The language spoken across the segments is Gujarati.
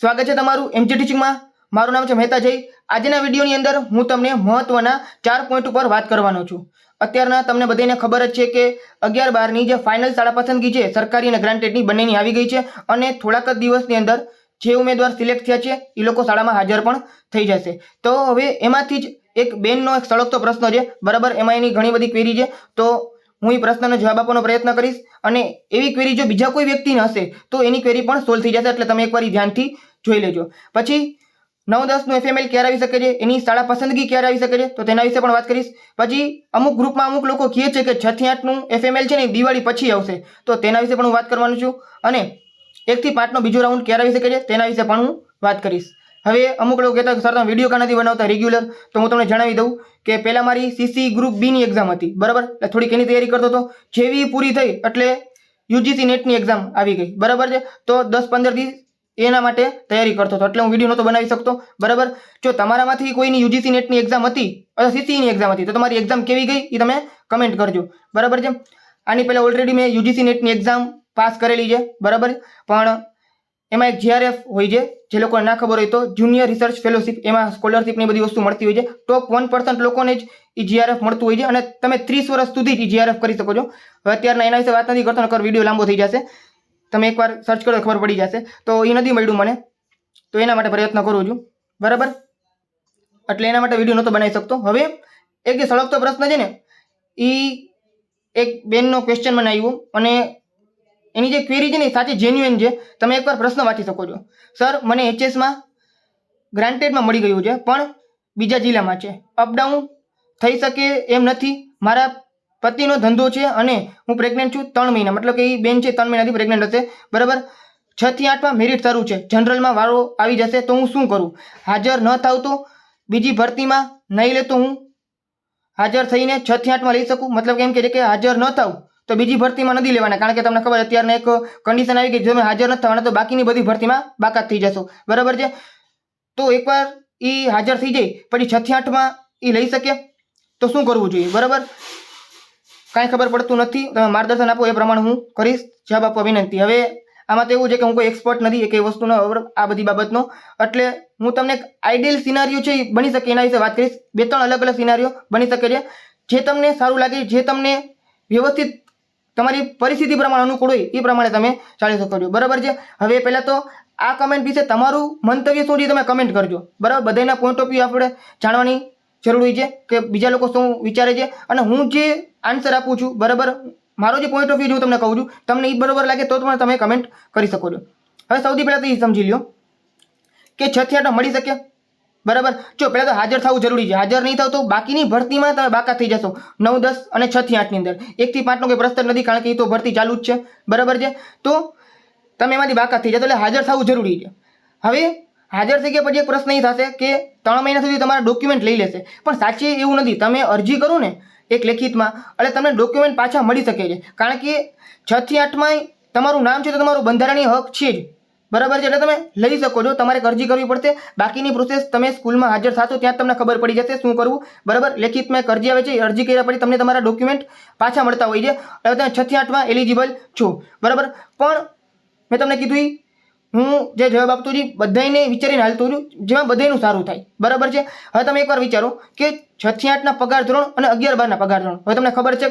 સ્વાગત છે તમારું એમજી ટીચિંગમાં મારું નામ છે મહેતા જય. આજના વિડીયોની અંદર હું તમને મહત્વના ચાર પોઈન્ટ ઉપર વાત કરવાનો છું. અત્યારના તમને બધાને ખબર જ છે કે અગિયાર બારની જે ફાઇનલ શાળા પસંદગી છે, સરકારી અને ગ્રાન્ટેડની બંનેની આવી ગઈ છે અને થોડાક જ દિવસની અંદર જે ઉમેદવાર સિલેક્ટ થયા છે એ લોકો શાળામાં હાજર પણ થઈ જશે. તો હવે એમાંથી જ એક બેનનો એક સળગતો પ્રશ્ન છે. બરાબર, એમાં એની ઘણી બધી ક્વેરી છે. તો હું એ પ્રશ્નનો જવાબ આપવાનો પ્રયત્ન કરીશ અને એવી ક્વેરી જો બીજા કોઈ વ્યક્તિને હશે, તો એની ક્વેરી પણ સોલ્વ થઈ જશે. એટલે તમે એકવાર ધ્યાનથી જોઈ લેજો. પછી નવ દસનું એફએમએલ ક્યારે આવી શકે છે? એની શાળા પસંદગી ક્યારે આવી શકે છે? તો તેના વિશે પણ વાત કરીશ. પછી અમુક ગ્રુપમાં અમુક લોકો કહે છે કે છ થી આઠનું એફએમએલ છે ને દિવાળી પછી આવશે. તો તેના વિશે પણ હું વાત કરવાનું છું. અને એકથી પાંચનો બીજો રાઉન્ડ ક્યારે આવી શકે છે? તેના વિશે પણ હું વાત કરીશ. હવે અમુક લોકો કહેતા સર તમે વીડિયો કાં નથી બનાવતા રેગ્યુલર તો હું તમને જણાવી દઉં કે પહેલાં મારી સીસી ગ્રુપ બીની એક્ઝામ હતી, બરાબર? થોડીક એની તૈયારી કરતો હતો. જેવી પૂરી થઈ એટલે યુજીસી નેટની એક્ઝામ આવી ગઈ, બરાબર છે? તો દસ પંદર દિવસ એના માટે તૈયારી કરતો હતો, એટલે હું વીડિયો નહોતો બનાવી શકતો, બરાબર? જો તમારામાંથી કોઈની યુજીસી નેટની એક્ઝામ હતી અથવા સીસીની એક્ઝામ હતી, તો તમારી એક્ઝામ કેવી ગઈ એ તમે કમેન્ટ કરજો, બરાબર છે? આની પહેલાં ઓલરેડી મેં યુજીસી નેટની એક્ઝામ પાસ કરેલી છે, બરાબર પણ એમાં એક જીઆરએફ હોય છે, જે લોકોને ના ખબર હોય તો જુનિયર રિસર્ચ ફેલોશિપ એમાં સ્કોલરશિપની બધી વસ્તુ મળતી હોય છે. ટોપ વન પર્સન્ટ લોકોને જ એ જીઆરએફ મળતું હોય છે અને તમે ત્રીસ વર્ષ સુધી જ જીઆરએફ કરી શકો છો. હવે અત્યારના એના વિશે વાત નથી કરતો, નકર વીડિયો લાંબો થઈ જશે. તમે એકવાર સર્ચ કરો ખબર પડી જશે. તો એ નથી મળ્યું મને. તો એના માટે પ્રયત્ન કરું છું. બરાબર? એટલે એના માટે વીડિયો નહોતો બનાવી શકતો. હવે એક જે સળગતો પ્રશ્ન છે ને એ એક બેનનો ક્વેશ્ચન મને આવ્યો. અને એની જે ક્વેરી છે ને સાચી જેન્યુઅન છે. તમે એકવાર પ્રશ્ન વાંચી શકો છો. સર મને એચએસમાં ગ્રાન્ટેડમાં મળી ગયું છે, પણ બીજા જિલ્લામાં છે. અપડાઉન થઈ શકે એમ નથી. મારા પતિનો ધંધો છે અને હું પ્રેગ્નન્ટ છું ત્રણ મહિના, મતલબ કે એ બેન છે ત્રણ મહિનાથી પ્રેગ્નન્ટ હશે. બરાબર? છ થી આઠમાં મેરિટ સારું છે. જનરલમાં વારો આવી જશે તો હું શું કરું? હાજર ન થાવ તો બીજી ભરતીમાં નહીં લેતો હું. હાજર થઈને છ થી આઠમાં લઈ શકું? મતલબ કે એમ કહે છે કે હાજર ન થાવ. તો બીજી ભરતીમાં નથી લેવાના, કારણ કે તમને ખબર અત્યારના એક કન્ડિશન આવી ગઈ, જો તમે હાજર નથી થવાના તો બાકીની બધી ભરતીમાં બાકાત થઈ જશો. બરાબર છે? તો એકવાર એ હાજર થઈ જાય, પછી છથી આઠમાં એ લઈ શકે. તો શું કરવું જોઈએ? બરાબર? કાંઈ ખબર પડતું નથી. તમે માર્ગદર્શન આપો, એ પ્રમાણે હું કરીશ. જવાબ આપવા વિનંતી. હવે આમાં તો એવું છે કે હું કોઈ એક્સપર્ટ નથી કે વસ્તુનો આ બધી બાબતનો. એટલે હું તમને એક આઈડિયલ સિનારીઓ છે એ બની શકે, એના વિશે વાત કરીશ. બે ત્રણ અલગ અલગ સિનારીઓ બની શકે છે. જે તમને સારું લાગે, જે તમને વ્યવસ્થિત તમારી પરિસ્થિતિ પ્રમાણે અનુકૂળ હોય એ પ્રમાણે તમે ચાલી શકો છો. બરાબર છે? હવે પહેલાં તો આ કમેન્ટ વિશે તમારું મંતવ્ય શું છે તમે કમેન્ટ કરજો. બરાબર? બધાના પોઈન્ટ ઓફ વ્યૂ આપણે જાણવાની જરૂર છે કે બીજા લોકો શું વિચારે છે અને હું જે આન્સર આપું છું, બરાબર? મારો જે પોઈન્ટ ઓફ વ્યૂ હું તમને કહું છું. તમને એ બરાબર લાગે તો પણ તમે કમેન્ટ કરી શકો છો. હવે સૌથી પહેલાં તો એ સમજી લ્યો કે છ થી આઠ મળી શકે? બરાબર? જો, પહેલાં તો હાજર થવું જરૂરી છે. હાજર નહીં થાવ તો બાકીની ભરતીમાં તમે બાકાત થઈ જશો. નવ, દસ અને છ થી આઠની અંદર. એકથી પાંચનો કોઈ પ્રશ્ન નથી, કારણ કે એ તો ભરતી ચાલુ જ છે. બરાબર છે? તો તમે એમાંથી બાકાત થઈ જશો એટલે હાજર થવું જરૂરી છે. હવે હાજર થઈ ગયા પછી એક પ્રશ્ન એ થશે કે ત્રણ મહિના સુધી તમારા ડોક્યુમેન્ટ લઈ લેશે. પણ સાચી એવું નથી. તમે અરજી કરો ને એક લેખિતમાં, એટલે તમને ડોક્યુમેન્ટ પાછા મળી શકે છે. કારણ કે છથી આઠમાં તમારું નામ છે તો તમારું બંધારણીય હક છે જ. બરાબર છે? એટલે તમે લઈ શકો છો, તમારે અરજી કરવી પડશે. બાકીની પ્રોસેસ તમે સ્કૂલમાં હાજર થશો, ત્યાં તમને ખબર પડી જશે શું કરવું. બરાબર? લેખિતમાં અરજી આવે છે અરજી કર્યા પછી તમને તમારા ડોક્યુમેન્ટ પાછા મળતા હોય છે. હવે તમે છ થી આઠમાં એલિજિબલ છો. બરાબર? પણ મેં તમને કીધું હું જે જવાબ આપતો છું બધાને વિચારીને હાલતો છું, જેમાં બધાનું સારું થાય. બરાબર છે? હવે તમે એકવાર વિચારો કે છ થી આઠના પગાર ધોરણ અને અગિયાર બારના પગાર ધોરણ. હવે તમને ખબર છે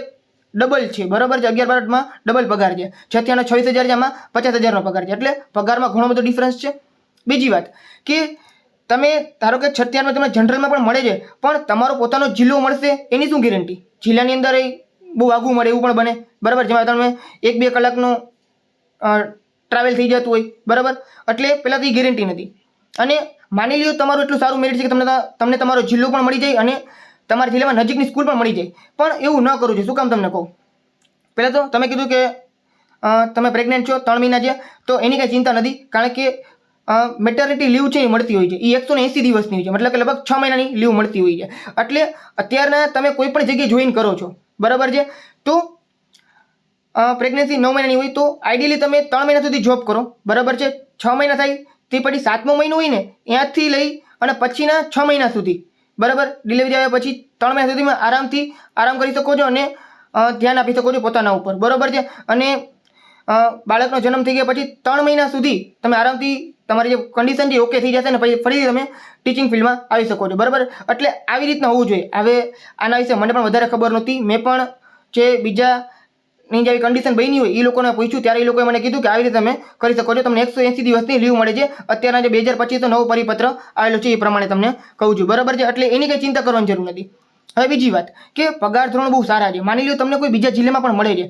ડબલ છે, બરાબર છે? અગિયાર બારમાં ડબલ પગાર છે. છ થી છવ્વીસ હજાર છે, આમાં પચાસ હજારનો પગાર છે. એટલે પગારમાં ઘણો બધો ડિફરન્સ છે. બીજી વાત કે તમે, ધારો કે છત્યારમાં તમને જનરલમાં પણ મળે છે, પણ તમારો પોતાનો જિલ્લો મળશે એની શું ગેરંટી જિલ્લાની અંદર એ બહુ આગું મળે એવું પણ બને. બરાબર? જેમાં તમે એક બે કલાકનો ટ્રાવેલ થઈ જતું હોય. બરાબર? એટલે પહેલાં ગેરંટી નથી. અને માની લ્યો તમારું એટલું સારું મેરિટ છે કે તમને તમને તમારો જિલ્લો પણ મળી જાય અને તમારા જિલ્લામાં નજીકની સ્કૂલ પણ મળી જાય. પણ એવું ન કરવું છું. શું કામ તમને કહું? પહેલાં તો તમે કીધું કે તમે પ્રેગ્નન્ટ છો ત્રણ મહિના છે તો એની કાંઈ ચિંતા નથી. કારણ કે મેટર્નિટી લીવ છે એ મળતી હોય છે. એ એકસો એંસી દિવસની હોય છે. મતલબ કે લગભગ છ મહિનાની લીવ મળતી હોય છે. એટલે અત્યારના તમે કોઈ પણ જગ્યાએ જોઈન કરો છો. બરાબર છે? તો પ્રેગ્નન્સી નવ મહિનાની હોય તો આઈડિયલી તમે ત્રણ મહિના સુધી જોબ કરો. બરાબર છે? છ મહિના થાય, તે પછી સાતમો મહિનો હોય ને, ત્યાંથી લઈ અને પછીના છ મહિના સુધી. બરાબર? ડિલિવરી આવ્યા પછી ત્રણ મહિના સુધીમાં આરામથી આરામ કરી શકો છો અને ધ્યાન આપી શકો છો પોતાના ઉપર. બરાબર છે? અને બાળકનો જન્મ થઈ ગયા પછી ત્રણ મહિના સુધી તમે આરામથી તમારી જે કન્ડિશન છે ઓકે થઈ જશે ને પછી ફરીથી તમે ટીચિંગ ફિલ્ડમાં આવી શકો છો. બરાબર? એટલે આવી રીતના હોવું જોઈએ. હવે આના વિશે મને પણ વધારે ખબર નહોતી. મેં પણ જે બીજા ની જે આવી કન્ડિશન બની હોય એ લોકોને પૂછ્યું, ત્યારે એ લોકોએ મને કીધું કે આવી રીતે તમે કરી શકો છો. તમને એકસો એંસી દિવસની લીવ મળે છે. અત્યારના જે બે હજાર પચીસનો નવો પરિપત્ર આવેલો છે, એ પ્રમાણે તમને કહું છું. બરાબર છે? એટલે એની કંઈ ચિંતા કરવાની જરૂર નથી. હવે બીજી વાત કે પગાર ધોરણ બહુ સારા છે. માની લો તમને કોઈ બીજા જિલ્લામાં પણ મળે છે.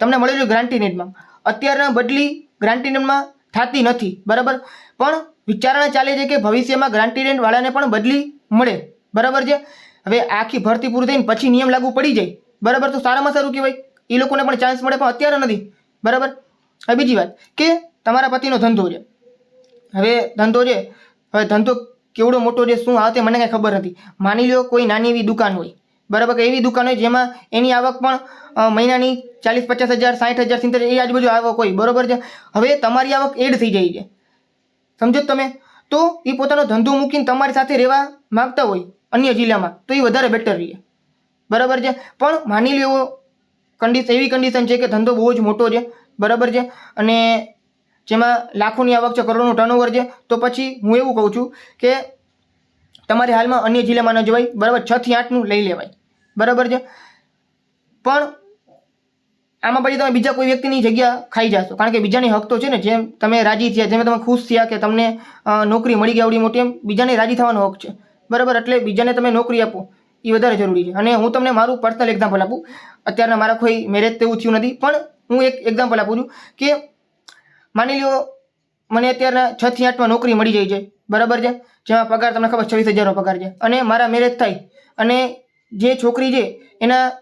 તમને મળે છે ગ્રાન્ટીનેટમાં અત્યારના બદલી ગ્રાન્ટીનેટમાં થતી નથી. બરાબર? પણ વિચારણા ચાલે છે કે ભવિષ્યમાં ગ્રાન્ટીનેટવાળાને પણ બદલી મળે. બરાબર છે? હવે આખી ભરતી પૂરી થઈને પછી નિયમ લાગુ પડી જાય. બરાબર? તો સારામાં સારું કહેવાય. એ લોકોને પણ ચાન્સ મળે, પણ અત્યારે નથી. બરાબર? હવે બીજી વાત કે તમારા પતિનો ધંધો છે. હવે ધંધો છે, હવે ધંધો કેવડો મોટો છે, શું આવે તે મને કાંઈ ખબર નથી. માની લો કોઈ નાની એવી દુકાન હોય. બરાબર? કે એવી દુકાન હોય જેમાં એની આવક પણ મહિનાની ચાલીસ, પચાસ હજાર, સાઠ હજાર, સિત્તેર એ આજુબાજુ આવક હોય. બરાબર છે? હવે તમારી આવક એડ થઈ જાય છે. સમજો તમે? તો એ પોતાનો ધંધો મૂકીને તમારી સાથે રહેવા માંગતા હોય અન્ય જિલ્લામાં, તો એ વધારે બેટર રહે. બરાબર છે? પણ માની લો કન્ડિશન એવી કન્ડિશન છે કે ધંધો બહુ જ મોટો છે, બરાબર છે? અને જેમાં લાખોની આવક છે, કરોડોનું ટર્નઓવર છે, તો પછી હું એવું કહું છું કે તમારે હાલમાં અન્ય જિલ્લામાં ન જવાય, બરાબર? છ થી આઠનું લઈ લેવાય, બરાબર છે? પણ આમાં પછી તમે બીજા કોઈ વ્યક્તિની જગ્યા ખાઈ જશો, કારણ કે બીજાની હક તો છે ને, જેમ તમે રાજી થયા, જેમ તમે ખુશ થયા કે તમને નોકરી મળી ગઈ આવડી મોટી, એમ બીજાને રાજી થવાનો હક છે, બરાબર? એટલે બીજાને તમે નોકરી આપો. એ વધારે જરૂરી છે. અને હું તમને મારું પર્સનલ એક્ઝામ્પલ આપું. અત્યારના મારા કોઈ મેરેજ તેવું થયું નથી. પણ હું એક એક્ઝામ્પલ આપું છું કે માની લો મને અત્યારના છ થી આઠમાં નોકરી મળી જાય છે. બરાબર છે? જેમાં પગાર તમને ખબર છવ્વીસ હજારનો પગાર છે. અને મારા મેરેજ થાય. અને જે છોકરી છે, એના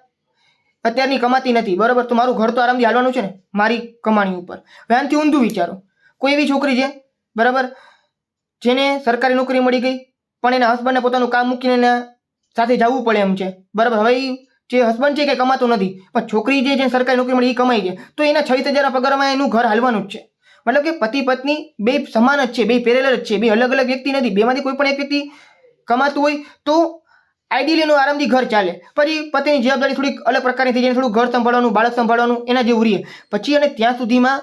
અત્યારની કમાતી નથી. બરાબર? તો મારું ઘર તો આરામથી હાલવાનું છે ને? મારી કમાણી ઉપર. હવે ઊંધું વિચારો. કોઈ એવી છોકરી છે, બરાબર? જેને સરકારી નોકરી મળી ગઈ, પણ એના હસબન્ડને પોતાનું કામ મૂકીને એના સાથે જવું પડે એમ છે. બરાબર, હવે જે હસબન્ડ છે કે કમાતો નથી, પણ છોકરી જે છે સરકારી નોકરી મળી એ કમાઈ છે. તો એના છવ્વીસ હજારના પગારમાં એનું ઘર હાલવાનું જ છે. મતલબ કે પતિ પત્ની બે સમાન જ છે, બે પેરેલર જ છે, બે અલગ અલગ વ્યક્તિ નથી. બેમાંથી કોઈ પણ એક વ્યક્તિ કમાતું હોય તો આઈડિયલી એનું આરામથી ઘર ચાલે. પછી પતિની જવાબદારી થોડીક અલગ પ્રકારની થઈ જાય, થોડું ઘર સંભાળવાનું, બાળક સંભાળવાનું, એના જેવું રહીએ પછી અને ત્યાં સુધીમાં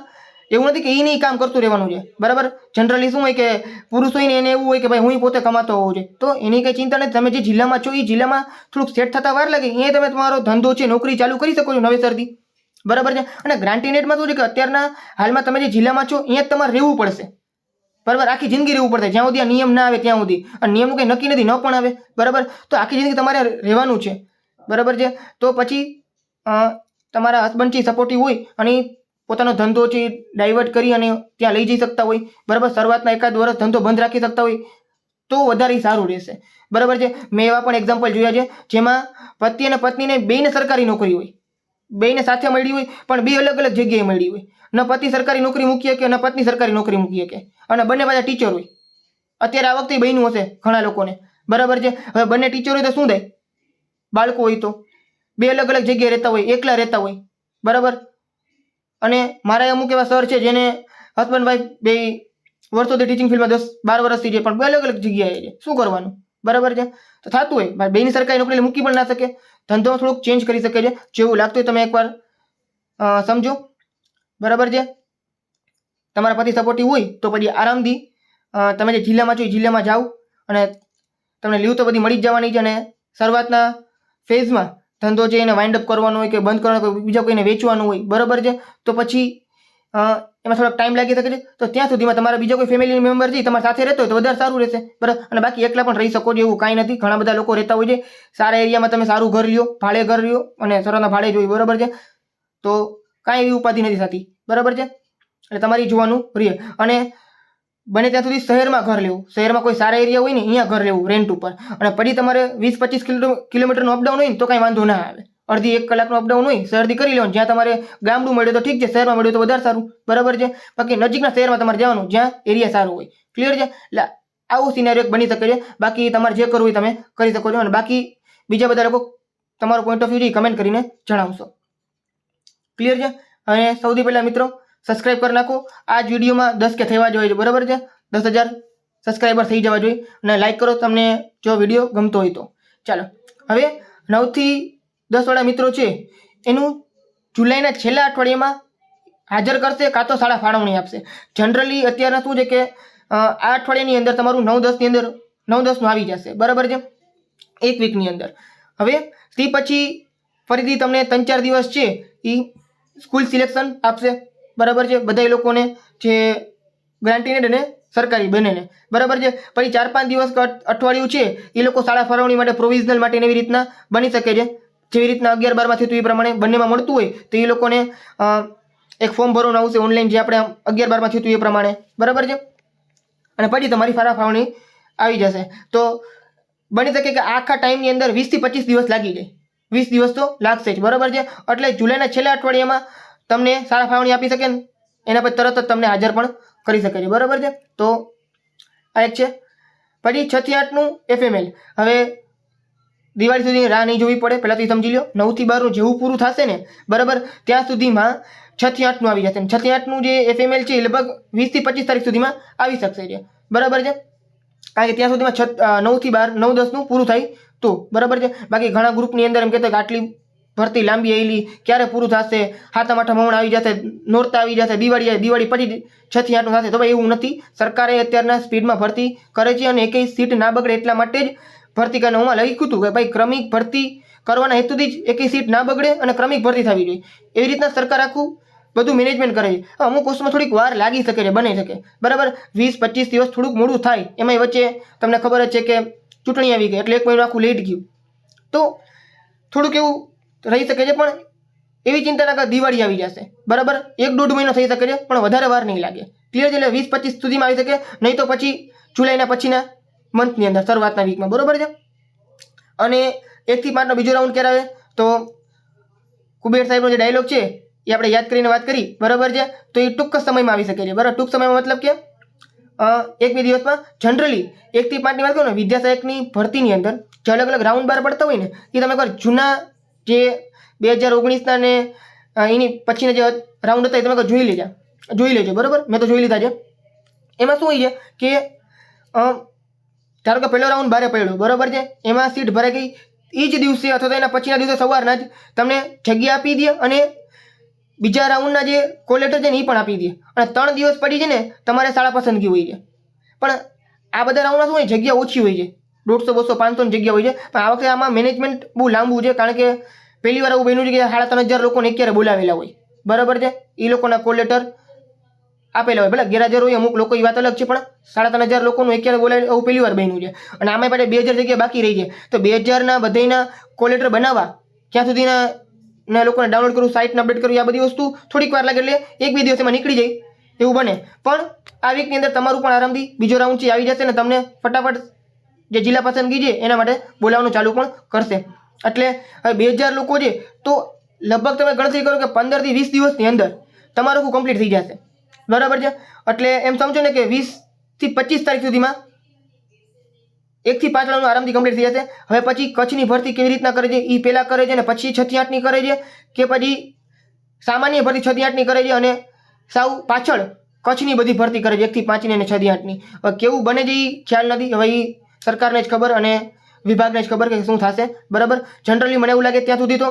એવું નથી કે એ નહીં કામ કરતું રહેવાનું છે. બરાબર? જનરલી શું હોય કે પુરુષ હોય ને એને એવું હોય કે ભાઈ હું પોતે કમાતો હોઉં છે. તો એની કંઈ ચિંતા નથી. તમે જે જિલ્લામાં છો એ જિલ્લામાં થોડુંક સેટ થતા વાર લાગે. એ તમે તમારો ધંધો છે, નોકરી ચાલુ કરી શકો છો નવેસરથી. બરાબર છે? અને ગ્રાન્ટીનેટમાં શું છે કે અત્યારના હાલમાં તમે જે જિલ્લામાં છો, અહીંયા જ તમારે રહેવું પડશે. બરાબર? આખી જિંદગી રહેવું પડશે. જ્યાં સુધી આ નિયમ ના આવે ત્યાં સુધી. અને નિયમનું કંઈ નક્કી નથી, ન પણ આવે. બરાબર? તો આખી જિંદગી તમારે રહેવાનું છે. બરાબર છે? તો પછી તમારા હસબન્ડ છે સપોર્ટિવ હોય અને પોતાનો ધંધો છે ડાયવર્ટ કરી અને ત્યાં લઈ જઈ શકતા હોય, બરાબર? શરૂઆતના એકાદ વર્ષ ધંધો બંધ રાખી શકતા હોય, તો વધારે સારું રહેશે. બરાબર છે? મેં એવા પણ એક્ઝામ્પલ જોયા છે, જેમાં પતિ અને પત્નીને બેયને સરકારી નોકરી હોય. બેયને સાથે મળી હોય, પણ બે અલગ અલગ જગ્યાએ મળી હોય. ન પતિ સરકારી નોકરી મૂકી શકે, ન પત્ની સરકારી નોકરી મૂકી શકે. અને બંને પાછા ટીચર હોય. અત્યારે આ વખતે બહેનું હશે ઘણા લોકોને. બરાબર છે? હવે બંને ટીચર હોય તો શું થાય? બાળકો હોય તો. બે અલગ અલગ જગ્યાએ રહેતા હોય, એકલા રહેતા હોય. બરાબર? અને મારા અમુક એવા સર છે જેને હસબન્ડ વાઈફ બે વર્ષોથી ટીચિંગ ફિલ્ડમાં દસ બાર વર્ષથી છે પણ અલગ અલગ જગ્યાએ છે. શું કરવાનું? બરાબર છે? તો થતું હોય. ભાઈ બેની સરકારી નોકરી મૂકી પણ ના શકે. ધંધો થોડુંક ચેન્જ કરી શકે છે. જેવું લાગતું હોય તમે એકવાર સમજો. બરાબર છે? તમારા પતિ સપોર્ટિવ હોય તો પછી આરામથી તમે જે જિલ્લામાં છો એ જિલ્લામાં જાઓ અને તમને લીવ તો બધી મળી જ જવાની છે અને શરૂઆતના ફેઝમાં ધંધો છે એને વાઇન્ડ અપ કરવાનો હોય કે બંધ કરવાનો હોય બીજા કોઈને વેચવાનું હોય, બરાબર છે? તો પછી એમાં થોડોક ટાઈમ લાગી શકે છે. તો ત્યાં સુધીમાં તમારા બીજા કોઈ ફેમિલી મેમ્બર છે તમારી સાથે રહેતો હોય તો વધારે સારું રહેશે, બરાબર? અને બાકી એકલા પણ રહી શકો છો એવું કાંઈ નથી. ઘણા બધા લોકો રહેતા હોય છે. સારા એરિયામાં તમે સારું ઘર લ્યો, ભાડે ઘર લ્યો અને સરળના ભાડે જોઈ બરાબર છે? તો કાંઈ એવી ઉપાધિ નથી થતી, બરાબર છે? એટલે તમારી જોવાનું રહે અને બને ત્યાં સુધી શહેરમાં ઘર લેવું. શહેરમાં કોઈ સારા એરિયા હોય ને, અહીંયા ઘર લેવું રેન્ટ ઉપર. અને પછી તમારે વીસ પચીસ કિલોમીટરનું અપડાઉન હોય ને, તો કાંઈ વાંધો ના આવે. અડધી એક કલાકનું અપડાઉન હોય શહેરથી કરી લેવાનું. જ્યાં તમારે ગામડું મળ્યું તો ઠીક છે, શહેરમાં મળ્યું તો વધારે સારું. બરાબર છે? બાકી નજીકના શહેરમાં તમારે જવાનું, જ્યાં એરિયા સારું હોય. ક્લિયર છે? એટલે આવું સિનારી બની શકે છે. બાકી તમારે જે કરવું હોય તમે કરી શકો છો. અને બાકી બીજા બધા લોકો તમારો પોઈન્ટ ઓફ વ્યૂ કમેન્ટ કરીને જણાવશો. ક્લિયર છે? અને સૌથી પહેલાં મિત્રો સબસ્ક્રાઇબ કરી નાખો. આ જ વિડીયોમાં દસ કે થવા જોઈએ, બરાબર છે? દસ હજાર સબસ્ક્રાઈબર થઈ જવા જોઈએ અને લાઈક કરો તમને જો વીડિયો ગમતો હોય તો. ચાલો, હવે નવથી દસવાળા મિત્રો છે, એનું જુલાઈના છેલ્લા અઠવાડિયામાં હાજર કરશે કાં તો શાળા ફાળવણી આપશે. જનરલી અત્યારના શું છે કે આ અઠવાડિયાની અંદર તમારું નવ દસની અંદર, નવ દસનું આવી જશે, બરાબર છે? એક વીકની અંદર. હવે તે પછી ફરીથી તમને ત્રણ ચાર દિવસ છે એ સ્કૂલ સિલેક્શન આપશે. બરાબર છે? બધા લોકોને જે ગ્રાન્ટીનેડ અને સરકારી બંનેને. બરાબર છે? પછી ચાર પાંચ દિવસ અઠવાડિયું છે, એ લોકો શાળા ફાળવણી માટે પ્રોવિઝનલ માટે એવી રીતના બની શકે છે. જેવી રીતના અગિયાર બારમાં થયું હતું એ પ્રમાણે બંનેમાં મળતું હોય, તો એ લોકોને એક ફોર્મ ભરવાનું આવશે ઓનલાઈન જે આપણે અગિયાર બારમાં થયું હતું એ પ્રમાણે. બરાબર છે? અને પછી તમારી શાળા ફાળવણી આવી જશે. તો બની શકે કે આખા ટાઈમની અંદર વીસથી પચીસ દિવસ લાગી જાય. વીસ દિવસ તો લાગશે જ. બરાબર છે? એટલે જુલાઈના છેલ્લા અઠવાડિયામાં તમને સારા ફાળવણી આપી શકે ને? એના પછી તરત જ તમને હાજર પણ કરી શકે છે. બરાબર છે? તો આ એક છે. પછી છ થી આઠનું એફએમએલ હવે દિવાળી સુધી રાહ નહીં જોવી પડે. પહેલાંથી સમજી લો નવથી બારનું જેવું પૂરું થશે ને, બરાબર? ત્યાં સુધીમાં છ થી આઠનું આવી જશે છ થી આઠનું જે એફએમએલ છે એ લગભગ વીસથી પચીસ તારીખ સુધીમાં આવી શકશે છે બરાબર છે? કારણ કે ત્યાં સુધીમાં છ નવથી બાર, નવ દસનું પૂરું થાય તો. બરાબર છે? બાકી ઘણા ગ્રુપની અંદર એમ કહેતા કે આટલી ભરતી લાંબી આવેલી ક્યારે પૂરું થશે? હાથમ આઠમ મૌણ આવી જશે, નોરતા આવી જશે, દિવાળી આવે, દિવાળી પછી છથી થી થશે. તો ભાઈ એવું નથી. સરકારે અત્યારના સ્પીડમાં ભરતી કરે છે અને એકેય સીટ ના બગડે એટલા માટે જ ભરતી કરીને હું લખ્યું હતું કે ભાઈ ક્રમિક ભરતી કરવાના હેતુથી જ એકેય સીટ ના બગડે અને ક્રમિક ભરતી થવી જોઈએ. એવી રીતના સરકાર આખું બધું મેનેજમેન્ટ કરે છે. અમુક વસ્તુમાં થોડીક વાર લાગી શકે છે, બની શકે. બરાબર? વીસ, પચીસ દિવસ થોડુંક મોડું થાય. એમાંય વચ્ચે તમને ખબર જ છે કે ચૂંટણી આવી ગઈ, એટલે એક મહિનો આખું લેટ ગયું. તો થોડુંક એવું રહી શકે છે પણ એવી ચિંતા ના દિવાળી આવી જશે. બરાબર? એક દોઢ મહિનો થઈ શકે છે, પણ વધારે વાર નહીં લાગે. ક્લિયર છે એટલે વીસ પચીસ સુધીમાં આવી શકે, નહીં તો પછી જુલાઈના પછીના મંથની અંદર, શરૂઆતના વીકમાં. બરાબર છે? અને એકથી પાંચનો બીજો રાઉન્ડ ક્યારે આવે? તો કુબેર સાહેબનો જે ડાયલોગ છે, એ આપણે યાદ કરીને વાત કરી. બરાબર છે? તો એ ટૂંક સમયમાં આવી શકે છે. બરાબર? ટૂંક સમયમાં મતલબ કે એક બે દિવસમાં જનરલી એકથી પાંચની વાત કરું ને, વિદ્યા સહાયકની ભરતીની અંદર જે અલગ અલગ રાઉન્ડ બહાર પડતા હોય ને, એ તમે એકવાર જૂના જે બે હજાર ઓગણીસના ને એની પછીના જે રાઉન્ડ હતા એ તમે જોઈ લેજો. જોઈ લેજો, બરાબર? મેં તો જોઈ લીધા છે. એમાં શું હોય છે કે ધારો કે પહેલો રાઉન્ડ બારે પડ્યો, બરાબર છે? એમાં સીટ ભરાઈ ગઈ. એ જ દિવસે અથવા તો એના પછીના દિવસે સવારના જ તમને જગ્યા આપી દે અને બીજા રાઉન્ડના જે કોલેટર છે ને એ પણ આપી દે. અને ત્રણ દિવસ પડી છે ને તમારે શાળા પસંદગી હોય છે. પણ આ બધા રાઉન્ડમાં શું હોય? જગ્યા ઓછી હોય છે. દોઢસો, બસો પાંચસોની જગ્યા હોય છે. પણ આ વખતે આમાં મેનેજમેન્ટ બહુ લાંબુ છે, કારણ કે પહેલી વાર એવું બન્યું છે કે સાડા ત્રણ હજાર લોકોને અત્યારે બોલાવેલા હોય. બરાબર છે? એ લોકોના કોલ લેટર આપેલા હોય. ભલે ગેરહાજર હોય, અમુક લોકો એ વાત અલગ છે, પણ સાડા ત્રણ હજાર લોકોનું અત્યારે બોલાવે એવું પહેલી વાર બન્યું છે. અને આમાં પાસે બે હજાર જગ્યા બાકી રહી છે. તો બે હજારના બધાના કોલ લેટર બનાવવા ક્યાં સુધીના ના લોકોને ડાઉનલોડ કરવું સાઇટને અપડેટ કરું આ બધી વસ્તુ થોડીક વાર લાગે એટલે એક બે દિવસમાં નીકળી જાય એવું બને. પણ આ વીકની અંદર તમારું પણ આરામથી બીજો રાઉન્ડ છે, આવી જશે ને તમને ફટાફટ જે જિલ્લા પસંદગી છે, એના માટે બોલાવવાનું ચાલુ પણ કરશે. એટલે હવે બે હજાર લોકો છે, તો લગભગ તમે ગણતરી કરો કે પંદરથી વીસ દિવસની અંદર તમારું આખું કમ્પ્લીટ થઈ જશે. બરાબર છે? એટલે એમ સમજો ને કે વીસથી પચીસ તારીખ સુધીમાં એકથી પાંચડાનું આરામથી કમ્પ્લીટ થઈ જશે. હવે પછી કચ્છની ભરતી કેવી રીતના કરે છે એ પહેલાં કરે છે અને પછી છથી આઠની કરે છે કે પછી સામાન્ય ભરતી છથી આઠની કરે છે અને સાવ પાછળ કચ્છની બધી ભરતી કરે છે, એકથી પાંચની અને છથી આઠની. હવે કેવું બને છે એ ખ્યાલ નથી, હવે એ સરકારને જ ખબર અને વિભાગને જ ખબર કે શું થશે. બરાબર? જનરલી મને એવું લાગે ત્યાં સુધી તો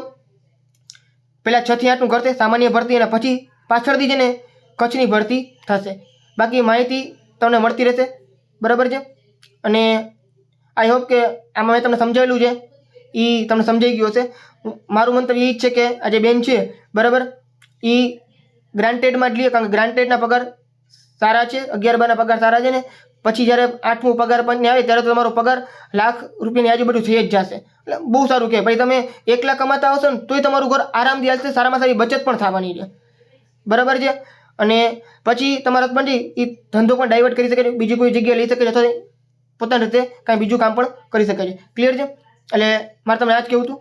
પહેલાં છ થી આઠનું કરશે સામાન્ય ભરતી અને પછી પાછળથી જ ને કચ્છની ભરતી થશે. બાકી માહિતી તમને મળતી રહેશે. બરાબર છે? અને આઈ હોપ કે આમાં મેં તમને સમજાવેલું છે. એ તમને સમજાઈ ગયું હશે. મારું મંતવ્ય એ જ છે કે આ જે બેન છે, બરાબર? એ ગ્રાન્ટેડમાં જ લઈએ કારણ કે ગ્રાન્ટેડના પગાર સારા છે, અગિયાર બારના પગાર સારા છે ને. પછી જ્યારે આઠમું પગાર પંચને આવે ત્યારે તો તમારો પગાર લાખ રૂપિયાની આજુબાજુ થઈ જ જશે. એટલે બહુ સારું કે ભાઈ તમે એક લાખ કમાતા હશો ને તોય તમારું ઘર આરામથી હાલશે, સારામાં સારી બચત પણ થવાની છે. બરાબર છે? અને પછી તમારા હસબન્ડ એ ધંધો પણ ડાયવર્ટ કરી શકે છે, બીજી કોઈ જગ્યાએ લઈ શકે છે અથવા પોતાની રીતે કાંઈ બીજું કામ પણ કરી શકે છે. ક્લિયર છે? એટલે મારે તમને આ જ કહેવું હતું.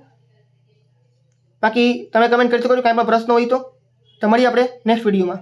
બાકી તમે કમેન્ટ કરી શકો છો. કાંઈ પણ પ્રશ્ન હોય તો તો મળીએ આપણે નેક્સ્ટ વિડીયોમાં